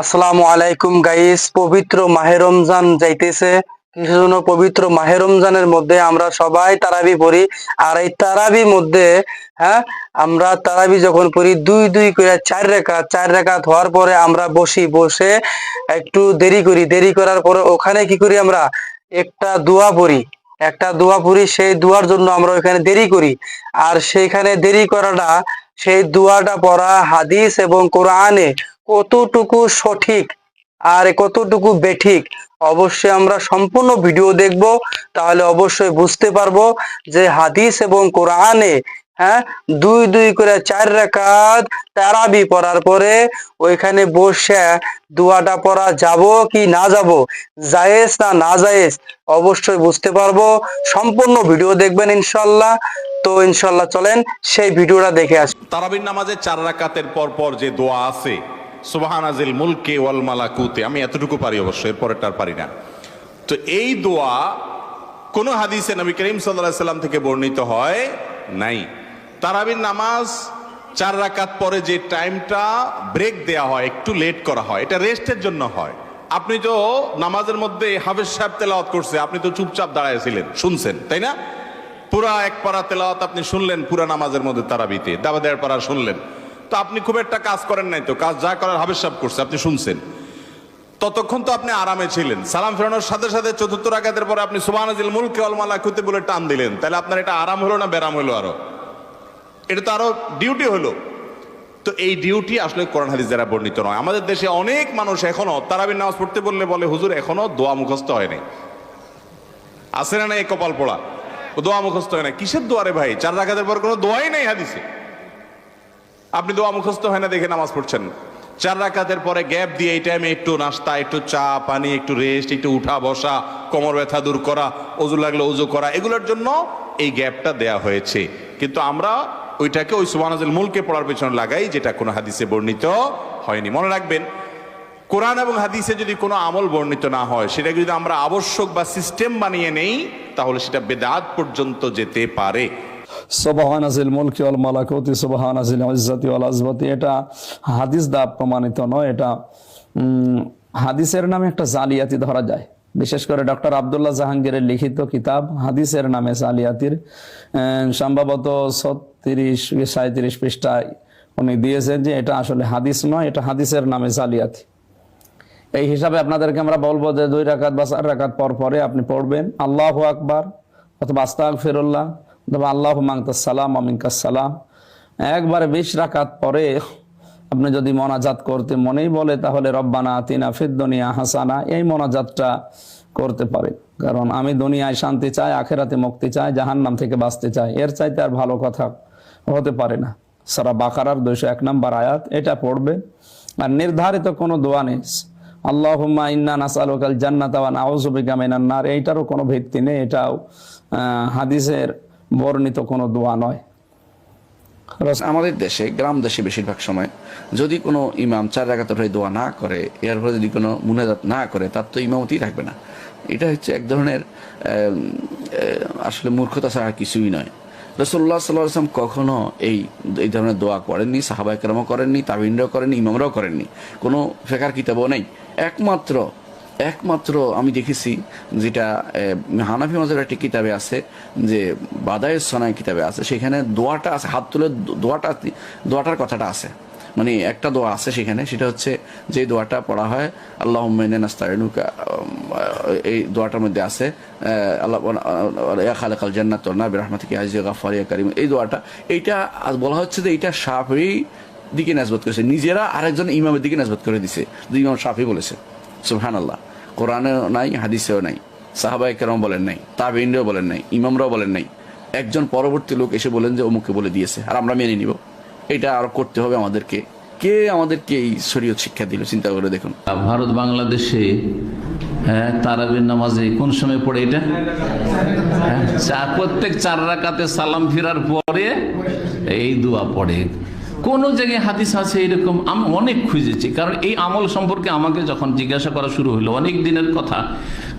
আসসালামু আলাইকুম গাইস পবিত্র মাহে রমজান যাইতেছে। পবিত্র মাহে রমজানের মধ্যে আমরা সবাই তারাবি পড়ি। আর এই তারাবির মধ্যে হ্যাঁ আমরা তারাবি যখন পড়ি, দুই দুই করে চার রেখা চার রেখা হওয়ার পরে আমরা বসি, বসে একটু দেরি করি। দেরি করার পরে ওখানে কি করি আমরা? একটা দোয়া পড়ি। একটা দোয়া পড়ি, সেই দোয়ার জন্য আমরা ওখানে দেরি করি। আর সেইখানে দেরি করাটা, সেই দোয়াটা পড়া হাদিস এবং কোরআনে কতটুকু সঠিক আর কতটুকু বেঠিক অবশ্যই আমরা সম্পূর্ণ ভিডিও দেখব। তাহলে অবশ্যই বুঝতে পারব যে হাদিস এবং কোরআনে হ্যাঁ দুই দুই করে চার রেখাত তারাবি পড়ার পরে ওইখানে বসে দুয়াটা পড়া যাব কি না যাব, জায়েজ না না জায়েজ অবশ্যই বুঝতে পারব। সম্পূর্ণ ভিডিও দেখবেন ইনশাল্লাহ। তো ইনশাল্লাহ চলেন সেই ভিডিওটা দেখে আসি। তারাবির নামাজে চার রাকাতের পর পর যে দোয়া আছে সুবাহানাজিল মুলকে ওয়াল মালাকুতে। আমি এতটুকু পারি অবশ্য, এরপরেরটা আর পারি না। তো এই দোয়া কোন হাদিসে নবী করিম সাল্লাল্লাহু সাল্লাম থেকে বর্ণিত হয় নাই। তারাবির নামাজ চার রাকাত পরে যে টাইমটা ব্রেক দেয়া হয়, একটু লেট করা হয়, এটা রেস্টের জন্য হয়। আপনি তো নামাজের মধ্যে হাফেজ সাহেব তেলাওয়াত করছে, আপনি তো চুপচাপ দাঁড়াইছিলেন শুনছেন, তাই না? পুরা এক পারা তেলাওয়াত আপনি শুনলেন, পুরা নামাজের মধ্যে তারাবিতে, দাবা দেড় পারা শুনলেন। তো আপনি খুব একটা কাজ করেন নাই তো, কাজ যা করার হাবের করছে, আপনি শুনছেন। ততক্ষণ তো আপনি আরামে ছিলেন। সালাম ফেরানোর সাথে সাথে চতুর্থ রাকাতের পরে আপনি সুবহানাজিল মুলকে ওয়াল মালাকুতে বলে টান দিলেন। তাহলে আপনার এটা আরাম হলো না ব্যারাম হলো আরও? এটা তো আরও ডিউটি হলো। তো এই ডিউটি আসলে কোরআন হাদিস দ্বারা বর্ণিত নয়। আমাদের দেশে অনেক মানুষ এখনও তারাবির নামাজ পড়তে বললে বলে, হুজুর, এখনও দোয়া মুখস্থ হয়নি আছে না নাই কপাল পোড়া? দোয়া মুখস্থ হয় না কিসের দোয়ারে ভাই? চার রাখাতের পর কোনো দোয়াই নেই হাদিসে। আপনি দোয়া মুখস্থ হয় না, দেখে নামাজ পড়ছেন। চার রাকাতের পরে গ্যাপ দিয়ে এই টাইমে একটু নাস্তা, একটু চা, পানি, একটু রেস্ট একটু উঠা, বসা, কোমর ব্যথা দূর করা, অজু লাগলে অজু করা, এগুলোর জন্য এই গ্যাপটা দেয়া হয়েছে। কিন্তু আমরা ওইটাকে ওই সুবানাজুল মুলকে পড়ার পেছনে লাগাই, যেটা কোনো হাদিসে বর্ণিত হয়নি। মনে রাখবেন, কোরআন এবং হাদিসে যদি কোনো আমল বর্ণিত না হয়, সেটাকে যদি আমরা আবশ্যক বা সিস্টেম বানিয়ে নেই, তাহলে সেটা বেদাত পর্যন্ত যেতে পারে। সবহানাজিল মুলকি ওয়াল মালাকুতি সবহানাজিল ইজ্জতি ওয়াল আজমতি। এটা হাদিস দা প্রমাণিত নয়, এটা হাদিসের নামে একটা জালিয়াতি ধরা যায়। বিশেষ করে ডক্টর আবদুল্লাহ জাহাঙ্গীরের লিখিত কিতাব হাদিসের নামে জালিয়াতির সম্ভবত ছত্রিশ সাঁত্রিশ পৃষ্ঠায় উনি দিয়েছেন যে এটা আসলে হাদিস নয়, এটা হাদিসের নামে জালিয়াতি। এই হিসাবে আপনাদেরকে আমরা বলব যে দুই রাকাত বা চার রাকাত পর পরে আপনি পড়বেন, আল্লাহ আকবার অথবা আস্তাক ফিরুল্লাহ অথবা আল্লাহ মাংতাসালাম সালাম একবারে বিশ রাকাত পরে আপনি যদি মনাজাত করতে মনেই বলে, তাহলে রব্বানা তিনা ফিদ্দনিয়া হাসানা, এই মনাজাতটা করতে পারে। কারণ আমি দুনিয়ায় শান্তি চাই, আখেরাতে মুক্তি চাই, জাহান্নাম থেকে বাঁচতে চাই, এর চাইতে আর ভালো কথা হতে পারে না। সারা বাকারার দুইশো এক নম্বর আয়াত এটা পড়বে। আর নির্ধারিত কোনো দোয়া নেই। আল্লাহুম্মা ইন্না নাসালুকাল জান্নাত ওয়া নাউযু বিকা মিনান নার, এইটারও কোনো ভিত্তি নেই। এটাও হাদিসের বর্ণিত কোনো দোয়া নয়। আমাদের দেশে, গ্রাম দেশে বেশিরভাগ সময় যদি কোনো ইমাম চার রাকাতের হয়ে দোয়া না করে, এর ফলে যদি কোনো মুনাজাত না করে, তার তো ইমামতি থাকবে না। এটা হচ্ছে এক ধরনের আসলে মূর্খতা ছাড়া কিছুই নয়। রসল্লাহ সাল্লাহ আসলাম কখনো এই এই ধরনের দোয়া করেননি সাহাবাই কেরামও করেননি, তাবিনরাও করেননি, ইমামরাও করেননি। কোনো ফেকার কিতাবও নেই। একমাত্র একমাত্র আমি দেখেছি যেটা হানাফি মাঝের একটি কিতাবে আছে যে বাদায়ের সনায় কিতাবে আছে, সেখানে দোয়াটা আছে, হাত তুলে দোয়াটা দোয়াটার কথাটা আছে। মানে একটা দোয়া আছে সেখানে, সেটা হচ্ছে যে দোয়াটা পড়া হয় আল্লাহ নাস্তাইনুকা এই দোয়াটার মধ্যে আছে আল্লাহ ইয়া খালেকাল জান্নাত না বিরহমাতিকে আজি গাফার ইয়া কারিম এই দোয়াটা, এইটা বলা হচ্ছে যে এইটা সাফি দিকে নাজবত করেছে, নিজেরা আরেকজন ইমামের দিকে নাজবত করে দিছে ইমাম সাফি বলেছে। সুবহান আল্লাহ কোরআনেও নাই হাদিসেও নাই সাহাবাই কেরম বলেন নাই তাবিনরাও বলেন নাই ইমামরাও বলেন নাই। একজন পরবর্তী লোক এসে বলেন যে অমুককে বলে দিয়েছে আর আমরা মেনে নিব। এটা আর করতে হবে আমাদেরকে। কে আমাদেরকে এই শরীয়ত শিক্ষা দিল চিন্তা করে দেখুন। ভারত বাংলাদেশে হ্যাঁ তারাবির নামাজে কোন সময় পড়ে এটা? হ্যাঁ, প্রত্যেক চার রাকাতে সালাম ফিরার পরে এই দোয়া পড়ে। কোন জায়গায় হাদিস আছে এরকম? আমি অনেক খুঁজেছি। কারণ এই আমল সম্পর্কে আমাকে যখন জিজ্ঞাসা করা শুরু হলো, অনেক দিনের কথা,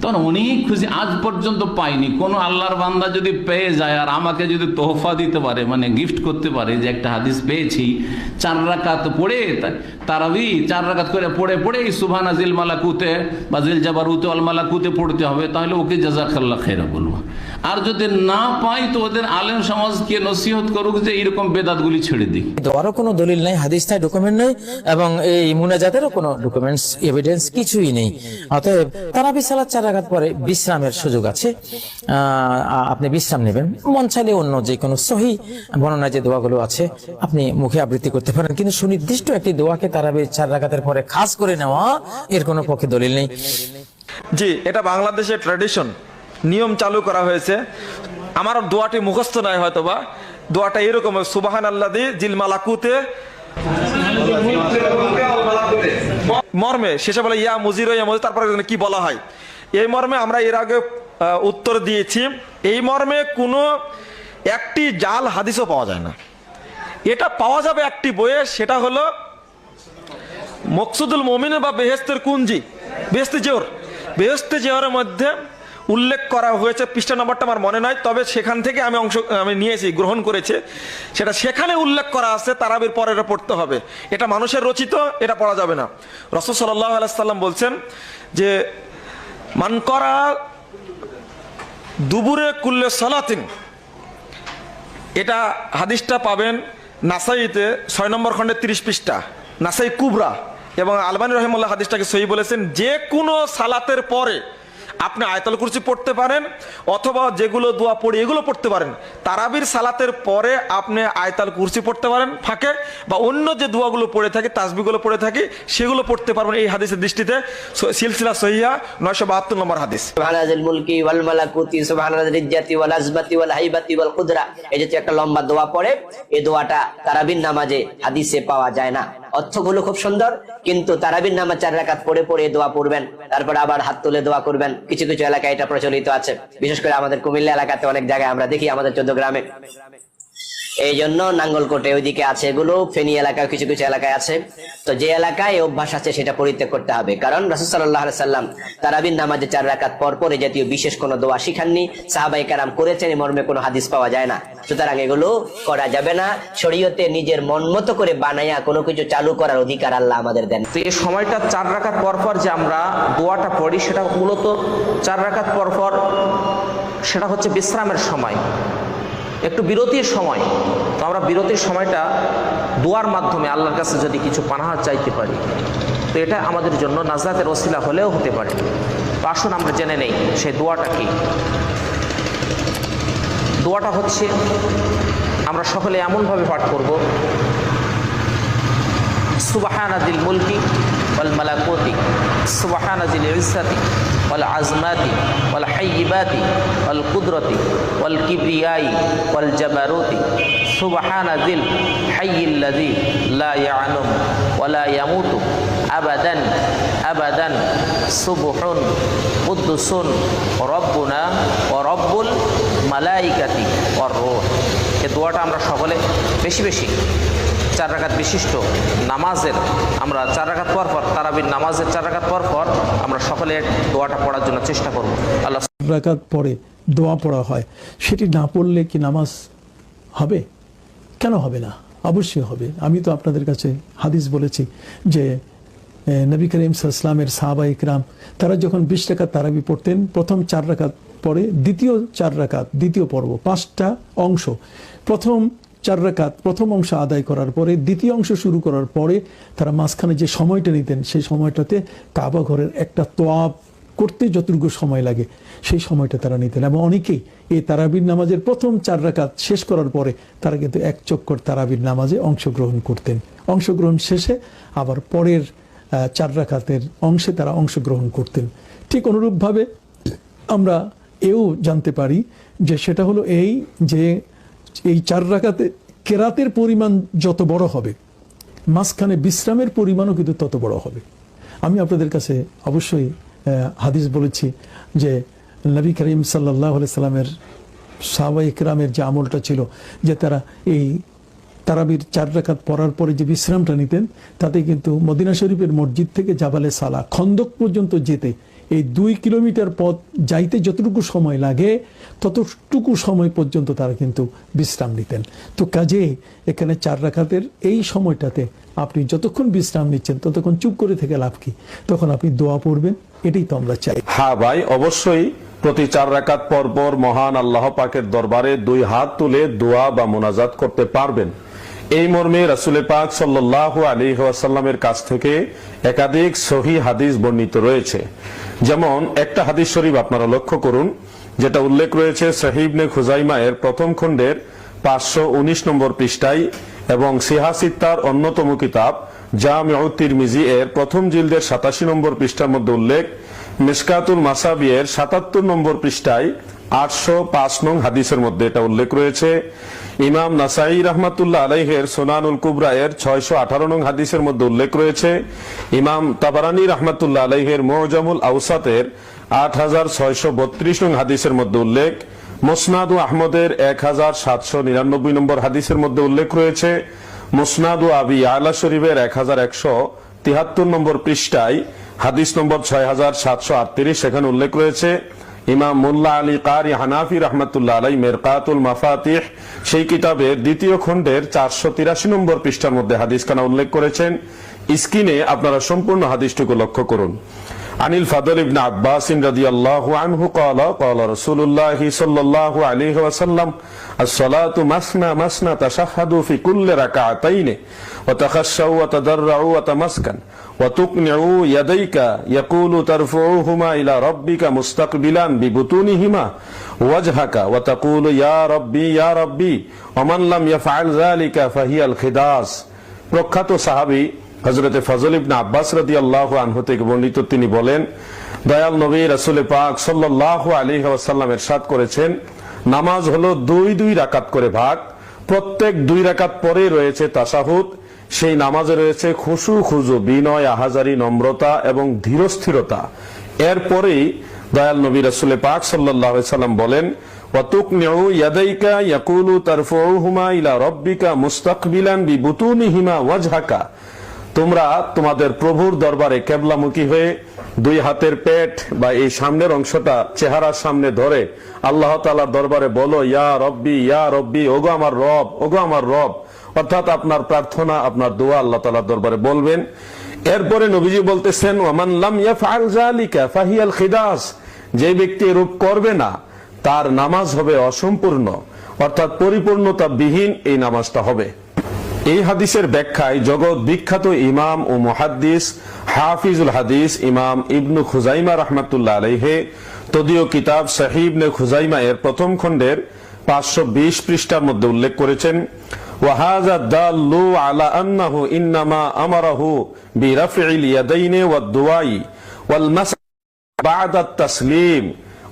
তখন অনেক খুঁজে আজ পর্যন্ত পাইনি। কোনো আল্লাহর বান্দা যদি পেয়ে যায় আর আমাকে যদি তোহফা দিতে পারে মানে গিফট করতে পারে, যে একটা হাদিস পেয়েছি, চার রাকাত পড়ে তারাবি, চার রাকাত করে পড়ে পড়ে এই সুবহানা জিল মালাকুতে বা জিল জাবারুতে আল মালাকুতে পড়তে হবে, তাহলে ওকে জাজাকাল্লাহ খেরা বলব। আর যদি না পাই তো ওদের আলেম সমাজকে নসিহত করুক যে এইরকম বেদাতগুলি ছেড়ে দিক। দোয়ারও কোনো দলিল নাই হাদিস নাই ডকুমেন্ট নেই এবং এই মুনাজাতেরও কোনো ডকুমেন্টস এভিডেন্স কিছুই নেই। অতএব তারাবি সালাত চার রাকাত পরে বিশ্রামের সুযোগ আছে। আহ, আপনি বিশ্রাম নেবেন। মন চাইলে অন্য যে কোনো সহি বর্ণনা যে দোয়াগুলো আছে আপনি মুখে আবৃত্তি করতে পারেন। কিন্তু সুনির্দিষ্ট একটি দোয়াকে তারাবি চার রাকাতের পরে খাস করে নেওয়া এর কোনো পক্ষে দলিল নেই। জি এটা বাংলাদেশের ট্র্যাডিশন নিয়ম চালু করা হয়েছে। আমার দোয়াটি মুখস্থ নয় হয়তো বা দোয়াটা এরকম সুবাহান আল্লাদি জিল মালাকুতে মর্মে, শেষে বলে, ইয়া মুজির ইয়া মুজির, তারপরে কি বলা হয়? এই মর্মে আমরা এর আগে উত্তর দিয়েছি। এই মর্মে কোনো একটি জাল হাদিসও পাওয়া যায় না। এটা পাওয়া যাবে একটি বইয়ে, সেটা হলো মকসুদুল মমিনের বা বেহেস্তের কুঞ্জি, বেহেস্তে জোর বেহেস্তে জোহরের মধ্যে উল্লেখ করা হয়েছে, পৃষ্ঠা নম্বরটা আমার মনে নয় তবে সেখান থেকে আমি অংশ, আমি নিয়েছি, গ্রহণ করেছে। সেটা সেখানে উল্লেখ করা আছে, তারাবির পরে পড়তে হবে। এটা মানুষের রচিত, এটা পড়া যাবে না। রসদ সাল্লাহ আলাইসাল্লাম বলছেন যে, মান করা দুবুরে কুল্লে সালাতিন, এটা হাদিসটা পাবেন নাসাইতে, ছয় নম্বর খণ্ডে তিরিশ পৃষ্ঠা, নাসাই কুবরা। এবং আলবানী রহিমুল্লাহ হাদিসটাকে সহি বলেছেন, যে কোনো সালাতের পরে আপনি আয়তাল কুরসি পড়তে পারেন অথবা যেগুলো দোয়া পড়ি এগুলো পড়তে পারেন তারাবির সালাতের পরে আপনি আয়তাল কুরসি পড়তে পারেন ফাঁকে বা অন্য যে দোয়াগুলো পড়ে থাকে তাসবিগুলো পড়ে থাকি সেগুলো পড়তে পারবেন এই হাদিসের দৃষ্টিতে সিলসিলা সহিয়া নয়শো বাহাত্তর নম্বর হাদিস মুলকি এই যে একটা লম্বা দোয়া পড়ে দোয়াটা তারাবির নামাজে হাদিসে পাওয়া যায় না অর্থগুলো খুব সুন্দর কিন্তু তারাবির নামাজ চার পড়ে দোয়া পড়বেন তারপর আবার হাত তুলে দোয়া করবেন কিছু কিছু এলাকায় এটা প্রচলিত আছে। বিশেষ করে আমাদের কুমিল্লা এলাকাতে অনেক জায়গায় আমরা দেখি, আমাদের চোদ্দ গ্রামে। এই জন্য নাঙ্গলকোটে ওইদিকে আছে এগুলো, ফেনী এলাকায় কিছু কিছু এলাকায় আছে। তো যে এলাকায় অভ্যাস আছে, সেটা পরিত্যাগ করতে হবে। কারণ রাসুল সাল্লাহ সাল্লাম তারাবিন নামাজে চার রাকাত পর পর এই জাতীয় বিশেষ কোনো দোয়া শিখাননি। সাহাবাই কারাম করেছেন এই মর্মে কোনো হাদিস পাওয়া যায় না। সুতরাং এগুলো করা যাবে না। শরীয়তে নিজের মন মতো করে বানাইয়া কোনো কিছু চালু করার অধিকার আল্লাহ আমাদের দেন। তো এই সময়টা চার রাকাত পর পর যে আমরা দোয়াটা পড়ি, সেটা মূলত চার রাকাত পর পর, সেটা হচ্ছে বিশ্রামের সময়। একটু বিরতির সময়। তো আমরা বিরতির সময়টা দোয়ার মাধ্যমে আল্লাহর কাছে যদি কিছু পানাহার চাইতে পারি, তো এটা আমাদের জন্য নাজাতের ওসিলা হলেও হতে পারে। তো আসুন আমরা জেনে নেই সেই দোয়াটা কি। দোয়াটা হচ্ছে, আমরা সকলে এমনভাবে পাঠ করব ওয়াল আজমাতি, ওয়াল হাইবাতি ওয়াল কুদরতি, ওয়াল কিবরিয়াই, ওয়াল জাবারুতি। সুবহানা দিল হাইয়িল্লাযী লা ইয়ানুম ওয়া লা ইয়ামুতু আবাদান আবাদান। সুবহুন, কুদ্দুসুন, রব্বুনা ওয়া রব্বুল মালাইকাতি ওয়ার রূহ। এই দোয়াটা আমরা সকলে বেশি বেশি চার রাকাত বিশিষ্ট নামাজের, আমরা চার রাকাত পর পর তারাবির নামাজের চার রাকাত পর পর আমরা সকলে দোয়াটা পড়ার জন্য চেষ্টা করব। আল্লাহ রাকাত পরে দোয়া পড়া হয়, সেটি না পড়লে কি নামাজ হবে? কেন হবে না? অবশ্যই হবে। আমি তো আপনাদের কাছে হাদিস বলেছি যে নবী করিম ইসলামের সাহাবা ইকরাম, তারা যখন বিশ রাকাত তারাবি পড়তেন, প্রথম চার রাকাত পরে দ্বিতীয় চার রাকাত, দ্বিতীয় পর্ব, পাঁচটা অংশ, প্রথম চার রাকাত প্রথম অংশ আদায় করার পরে, দ্বিতীয় অংশ শুরু করার পরে তারা মাঝখানে যে সময়টা নিতেন, সেই সময়টাতে কাবা ঘরের একটা তোয়াব করতে যতটুকু সময় লাগে, সেই সময়টা তারা নিতেন। এবং অনেকেই এই তারাবির নামাজের প্রথম চার রাকাত শেষ করার পরে তারা কিন্তু এক চক্কর তারাবির নামাজে অংশগ্রহণ করতেন। অংশগ্রহণ শেষে আবার পরের চার রাকাতের অংশে তারা অংশগ্রহণ করতেন। ঠিক অনুরূপভাবে আমরা এও জানতে পারি যে সেটা হলো এই যে এই চার রাকাতে কেরাতের পরিমাণ যত বড় হবে, মাঝখানে বিশ্রামের পরিমাণও কিন্তু তত বড় হবে। আমি আপনাদের কাছে অবশ্যই হাদিস বলেছি যে নবী করিম সাল্লাহ সাল্লামের সাহাবা ইকরামের যে আমলটা ছিল, যে তারা এই তারাবির চার রাকাত পড়ার পরে যে বিশ্রামটা নিতেন, তাতে কিন্তু মদিনা শরীফের মসজিদ থেকে জাবালে সালা খন্দক পর্যন্ত যেতে এই দুই কিলোমিটার পথ যাইতে যতটুকু সময় লাগে, ততটুকু সময় পর্যন্ত তারা কিন্তু বিশ্রাম নিতেন। তো কাজে এখানে চার রাখাতের এই সময়টাতে আপনি যতক্ষণ বিশ্রাম নিচ্ছেন, ততক্ষণ চুপ করে থেকে লাভ কি? তখন আপনি দোয়া পড়বেন, এটাই তো আমরা চাই। হ্যাঁ ভাই, অবশ্যই প্রতি চার রাকাত পর পর মহান আল্লাহ পাকের দরবারে দুই হাত তুলে দোয়া বা মোনাজাত করতে পারবেন। এই মর্মে রাসুলে পাক সাল্লাহ আলী ওয়াসাল্লামের কাছ থেকে একাধিক সহি হাদিস বর্ণিত রয়েছে। যেমন, একটা হাদিস শরীফ আপনারা লক্ষ্য করুন, যেটা উল্লেখ রয়েছে সাহিবনে খুজাইমা এর প্রথম খণ্ডের পাঁচশো উনিশ নম্বর পৃষ্ঠায় এবং সিহাসিত্তার অন্যতম কিতাব জামিউ তিরমিজি এর প্রথম জিলদের সাতাশি নম্বর পৃষ্ঠার মধ্যে উল্লেখ, মিসকাতুল মাসাবি এর সাতাত্তর নম্বর পৃষ্ঠায় আটশো পাঁচ নং হাদিসের মধ্যে এটা উল্লেখ রয়েছে। ইমাম নাসাই রহমাতুল্লাহ আলাইহের সোনানুল কুবরা এর ছয়শো আঠারো নং হাদিসের মধ্যে উল্লেখ রয়েছে, ইমাম তাবারানি রহমাতুল্লাহ আলাইহের মোজামুল আউসাতের আট হাজার ছয়শো বত্রিশ নং হাদিসের মধ্যে উল্লেখ, মোসনাদু আহমদের এক হাজার সাতশো নিরানব্বই নম্বর হাদিসের মধ্যে উল্লেখ রয়েছে, মুসনাদু আবি আলা শরীফের এক হাজার একশো তিহাত্তর নম্বর পৃষ্ঠায় হাদিস নম্বর ছয় হাজার সাতশো আটত্রিশ সেখানে উল্লেখ রয়েছে। ইমাম মোল্লা আলী কারি হানাফি রহমতুল্লাহ আলাই মেরকাতুল মাফাতিহ, সেই কিতাবের দ্বিতীয় খণ্ডের চারশো তিরাশি নম্বর পৃষ্ঠার মধ্যে হাদিস খানা উল্লেখ করেছেন। স্ক্রিনে আপনারা সম্পূর্ণ হাদিসটুকু লক্ষ্য করুন। عن الفضل بن عباس رضي الله عنه قال قال رسول الله صلى الله عليه وسلم الصلاة مسنا مسنا تشهدوا في كل ركعتين وتخشوا وتضرعوا وتمسكن وتقنعوا يديك يقول ترفعوهما إلى ربك مستقبلا ببطونهما وجهك وتقول يا ربي يا ربي ومن لم يفعل ذلك فهي الخداس প্রখ্যাত সাহাবী হজরতে ফজল ইবনা আব্বাস রাদি আল্লাহ আনহু থেকে বর্ণিত তিনি বলেন, দয়াল নবী রাসুল পাক সাল্লাহ আলী ওয়াসাল্লাম এরশাদ করেছেন, নামাজ হলো দুই দুই রাকাত করে ভাগ, প্রত্যেক দুই রাকাত পরে রয়েছে তাসাহুদ সেই নামাজে রয়েছে খুশু, খুজু, বিনয়, আহাজারি, নম্রতা এবং ধীরস্থিরতা। এরপরেই দয়াল নবী রাসুলে পাক সাল্লাম বলেন ইয়াকুলু তারফুহুমা ইলা রব্বিকা মুস্তাকবিলান বিবুতুনিহিমা ওয়াজহাকা। তোমরা তোমাদের প্রভুর দরবারে কেবলামুখী হয়ে দুই হাতের পেট বা এই সামনের অংশটা চেহারার সামনে ধরে আল্লাহ তালার দরবারে বলো, ইয়া রব্বি ইয়া রব্বি, ওগো আমার রব, ওগো আমার রব। অর্থাৎ আপনার প্রার্থনা, আপনার দোয়া আল্লাহ তালার দরবারে বলবেন। এরপরে নবীজি বলতেছেন, ওয়ামান লাম ইয়াফআল ফাহিয়াল খিদাস। যে ব্যক্তি এরূপ করবে না, তার নামাজ হবে অসম্পূর্ণ। অর্থাৎ পরিপূর্ণতা বিহীন এই নামাজটা হবে। এই হাদিসের ব্যাখ্যায় জগৎ বিখ্যাত ইমাম ও মুহাদ্দিস হাফিজুল হাদিস ইমাম ইবনু খুজাইমা রহমাতুল্লাহ আলাইহে। তদীয় কিতাব সাহিবনে খুজাইমা এর প্রথম খণ্ডের পাঁচশো বিশ পৃষ্ঠার মধ্যে উল্লেখ করেছেন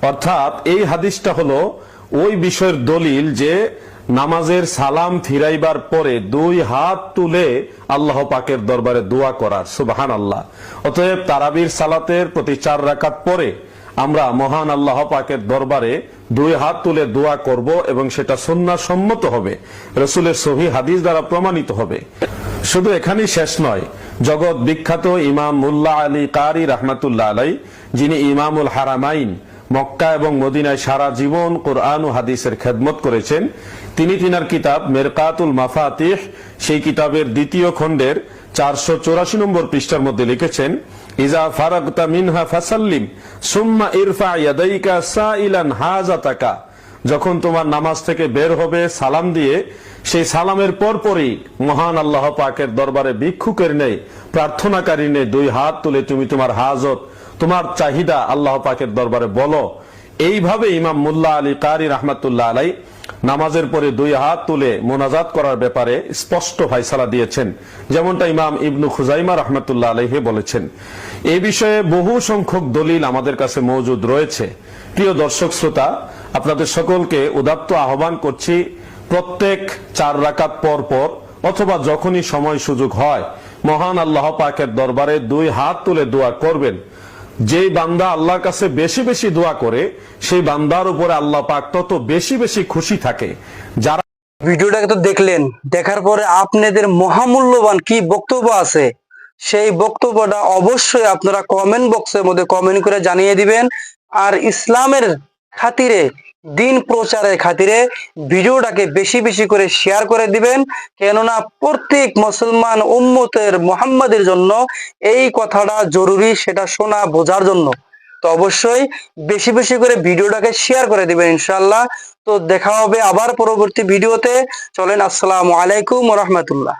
অর্থাৎ এই হাদিসটা হলো ওই বিষয়ের দলিল যে নামাজের সালাম ফিরাইবার পরে দুই হাত তুলে আল্লাহ পাকের দরবারে দোয়া করার সুবাহান আল্লাহ অতএব তারাবির সালাতের প্রতি চার রাকাত পরে আমরা মহান আল্লাহ পাকের দরবারে দুই হাত তুলে দোয়া করব এবং সেটা সন্না সম্মত হবে, রসুলের সহি হাদিস দ্বারা প্রমাণিত হবে। শুধু এখানেই শেষ নয়, জগৎ বিখ্যাত ইমাম মুল্লা আলী কারি রহমাতুল্লাহ আলাই, যিনি ইমামুল হারামাইন, মক্কা এবং মদিনায় সারা জীবন কোরআন ও হাদিসের খেদমত করেছেন তিনি তিনার কিতাব মেরকাতুল মাফাতিহ, সেই কিতাবের দ্বিতীয় খণ্ডের চারশো চৌরাশি নম্বর পৃষ্ঠার মধ্যে লিখেছেন, ইজা ফারাগতা মিনহা ফাসাল্লিম, সুম্মা ইরফা ইয়াদাইকা সাইলান হাজাতাকা যখন তোমার নামাজ থেকে বের হবে সালাম দিয়ে, সেই সালামের পরপরই মহান আল্লাহ পাকের দরবারে ভিক্ষুকের নেই প্রার্থনাকারী নেই, দুই হাত তুলে তুমি তোমার হাজত, তোমার চাহিদা আল্লাহ পাকের দরবারে বলো। এইভাবে ইমাম মুল্লা আলী কারি রহমাতুল্লাহ আলাই নামাজের পরে দুই হাত তুলে মোনাজাত করার ব্যাপারে স্পষ্ট ফাইসালা দিয়েছেন, যেমনটা ইমাম ইবনু খুজাইমা রহমতুল্লাহ আলহে বলেছেন। এই বিষয়ে বহু সংখ্যক দলিল আমাদের কাছে মজুদ রয়েছে। প্রিয় দর্শক শ্রোতা, আপনাদের সকলকে উদাত্ত আহ্বান করছি, প্রত্যেক চার রাকাত পর পর অথবা যখনই সময় সুযোগ হয়, মহান আল্লাহ পাকের দরবারে দুই হাত তুলে দোয়া করবেন। যেই বান্দা আল্লাহর কাছে বেশি বেশি দোয়া করে, সেই বান্দার উপরে আল্লাহ পাক তত বেশি বেশি খুশি থাকে। যারা ভিডিওটাকে তো দেখলেন, দেখার পরে আপনাদের মহামূল্যবান কি বক্তব্য আছে, সেই বক্তব্যটা অবশ্যই আপনারা কমেন্ট বক্সের মধ্যে কমেন্ট করে জানিয়ে দিবেন। আর ইসলামের খাতিরে দিন প্রচারের খাতিরে ভিডিওটাকে বেশি বেশি করে শেয়ার করে দিবেন। কেননা প্রত্যেক মুসলমান উম্মতের মোহাম্মদের জন্য এই কথাটা জরুরি, সেটা শোনা, বোঝার জন্য। তো অবশ্যই বেশি বেশি করে ভিডিওটাকে শেয়ার করে দিবেন ইনশাল্লাহ তো দেখা হবে আবার পরবর্তী ভিডিওতে। চলেন, আসসালামু আলাইকুম রহমতুল্লাহ।